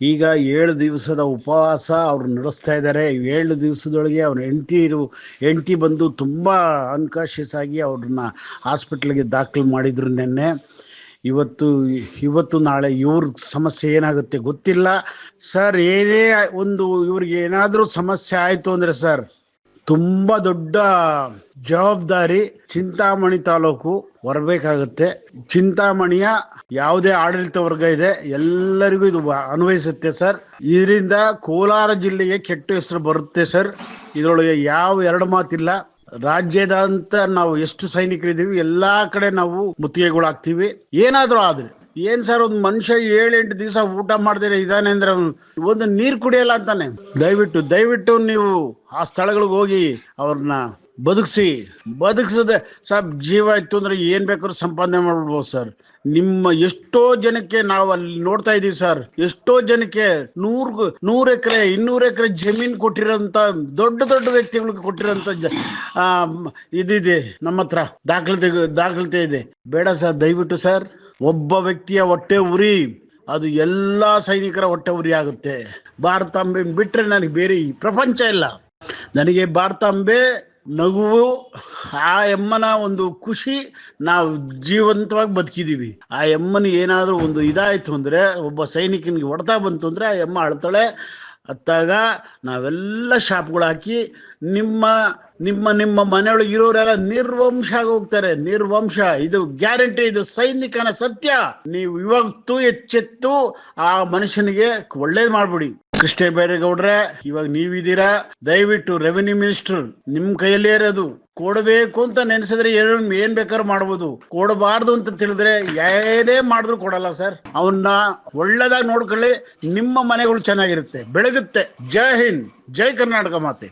ಈಗ ಏಳು ದಿವಸದ ಉಪವಾಸ ಅವ್ರು ನಡೆಸ್ತಾ ಇದ್ದಾರೆ ಏಳು ದಿವಸದೊಳಗೆ ಅವ್ರ ಹೆಂಡತಿ ಇರು, ಹೆಂಡತಿ ಬಂದು ತುಂಬ ಅನ್ಕಾನ್ಷಿಯಸ್ ಆಗಿ ಅವ್ರನ್ನ ಹಾಸ್ಪಿಟ್ಲಿಗೆ ದಾಖಲು ಮಾಡಿದ್ರು ನಿನ್ನೆ. ಇವತ್ತು ಇವತ್ತು ನಾಳೆ ಇವ್ರ ಸಮಸ್ಯೆ ಏನಾಗುತ್ತೆ ಗೊತ್ತಿಲ್ಲ. ಸರ್, ಏನೇ ಒಂದು ಇವ್ರಿಗೆ ಏನಾದರೂ ಸಮಸ್ಯೆ ಆಯಿತು ಅಂದರೆ ಸರ್ ತುಂಬ ದೊಡ್ಡ ಜವಾಬ್ದಾರಿ ಚಿಂತಾಮಣಿ ತಾಲೂಕು ಬರಬೇಕಾಗುತ್ತೆ. ಚಿಂತಾಮಣಿಯ ಯಾವುದೇ ಆಡಳಿತ ವರ್ಗ ಇದೆ. ಎಲ್ಲರಿಗೂ ಇದು ಅನ್ವಯಿಸುತ್ತೆ ಸರ್. ಇದರಿಂದ ಕೋಲಾರ ಜಿಲ್ಲೆಗೆ ಕೆಟ್ಟ ಹೆಸರು ಬರುತ್ತೆ ಸರ್. ಇದರೊಳಗೆ ಯಾವ ಎರಡು ಮಾತಿಲ್ಲ. ರಾಜ್ಯದಂತ ನಾವು ಎಷ್ಟು ಸೈನಿಕರಿದ್ದೀವಿ, ಎಲ್ಲಾ ಕಡೆ ನಾವು ಮುತ್ತಿಗೆಗಳಾಗ್ತೀವಿ ಏನಾದರೂ ಆದ್ರೆ ಏನ್ ಸರ್ ಒಂದು ಮನುಷ್ಯ ಏಳೆಂಟು ದಿವಸ ಊಟ ಮಾಡ್ದಿರ ಇದಾನೆ ಅಂದ್ರೆ ಒಂದು ನೀರ್ ಕುಡಿಯಲ್ಲ ಅಂತಾನೆ. ದಯವಿಟ್ಟು ದಯವಿಟ್ಟು ನೀವು ಆ ಸ್ಥಳಗಳಿಗೆ ಹೋಗಿ ಅವ್ರನ್ನ ಬದುಕಿಸಿ. ಬದುಕಿಸಿದ್ರೆ ಸರ್ ಜೀವ ಇತ್ತು ಅಂದ್ರೆ ಏನ್ ಬೇಕಾದ್ರೂ ಸಂಪಾದನೆ ಮಾಡ್ಬಿಡ್ಬೋದು ಸರ್. ನಿಮ್ಮ ಎಷ್ಟೋ ಜನಕ್ಕೆ ನಾವು ಅಲ್ಲಿ ನೋಡ್ತಾ ಇದೀವಿ ಸರ್. ಎಷ್ಟೋ ಜನಕ್ಕೆ ನೂರ್ ನೂರ್ ಎಕರೆ, ಇನ್ನೂರು ಎಕರೆ ಜಮೀನ್ ಕೊಟ್ಟಿರೋಂತ ದೊಡ್ಡ ದೊಡ್ಡ ವ್ಯಕ್ತಿಗಳಿಗೆ ಕೊಟ್ಟಿರೋಂತ ಇದಿದೆ ನಮ್ಮ ಹತ್ರ. ದಾಖಲತೆ ದಾಖಲತೆ ಇದೆ. ಬೇಡ ಸರ್, ದಯವಿಟ್ಟು ಸರ್. ಒಬ್ಬ ವ್ಯಕ್ತಿಯ ಹೊಟ್ಟೆ ಉರಿ, ಅದು ಎಲ್ಲಾ ಸೈನಿಕರ ಹೊಟ್ಟೆ ಉರಿ ಆಗುತ್ತೆ. ಭಾರತಾಂಬೆ ಬಿಟ್ರೆ ನನಗೆ ಬೇರೆ ಈ ಪ್ರಪಂಚ ಇಲ್ಲ. ನನಗೆ ಭಾರತಾಂಬೆ ನಗುವು, ಆ ಎಮ್ಮನ ಒಂದು ಖುಷಿ ನಾವು ಜೀವಂತವಾಗಿ ಬದುಕಿದೀವಿ ಆ ಎಮ್ಮನ ಏನಾದರೂ ಒಂದು ಇದಾಯ್ತು ಅಂದ್ರೆ, ಒಬ್ಬ ಸೈನಿಕನಿಗೆ ಹೊಡೆತ ಬಂತು ಅಂದ್ರೆ, ಆ ಎಮ್ಮ ಅಳ್ತಾಳೆ ಅತ್ತಾಗ ನಾವೆಲ್ಲ ಶಾಪ್ಗಳು ಹಾಕಿ ನಿಮ್ಮ ನಿಮ್ಮ ನಿಮ್ಮ ಮನೆಯೊಳಗೆ ಇರೋರೆಲ್ಲ ನಿರ್ವಂಶ ಹೋಗ್ತಾರೆ. ನಿರ್ವಂಶ. ಇದು ಗ್ಯಾರಂಟಿ, ಇದು ಸೈನಿಕನ ಸತ್ಯ. ನೀವು ಇವತ್ತು ಎಚ್ಚೆತ್ತು ಆ ಮನುಷ್ಯನಿಗೆ ಒಳ್ಳೇದು ಮಾಡ್ಬಿಡಿ. ಕೃಷ್ಣ ಬೈರೇಗೌಡ್ರೆ ಇವಾಗ ನೀವಿದ್ದೀರಾ? ದಯವಿಟ್ಟು ರೆವೆನ್ಯೂ ಮಿನಿಸ್ಟರ್ ನಿಮ್ ಕೈಯಲ್ಲೇ ಇರೋದು. ಕೊಡಬೇಕು ಅಂತ ನೆನೆಸಿದ್ರೆ ಏನು ಏನ್ ಬೇಕಾದ್ರೂ ಮಾಡ್ಬೋದು. ಕೊಡಬಾರ್ದು ಅಂತ ತಿಳಿದ್ರೆ ಏನೇ ಮಾಡಿದ್ರು ಕೊಡಲ್ಲ ಸರ್. ಅವನ್ನ ಒಳ್ಳೇದಾಗಿ ನೋಡ್ಕೊಳ್ಳಿ, ನಿಮ್ಮ ಮನೆಗಳು ಚೆನ್ನಾಗಿರುತ್ತೆ. ಬೆಳಗುತ್ತೆ. ಜೈ ಹಿಂದ್. ಜೈ ಕರ್ನಾಟಕ ಮಾತೆ.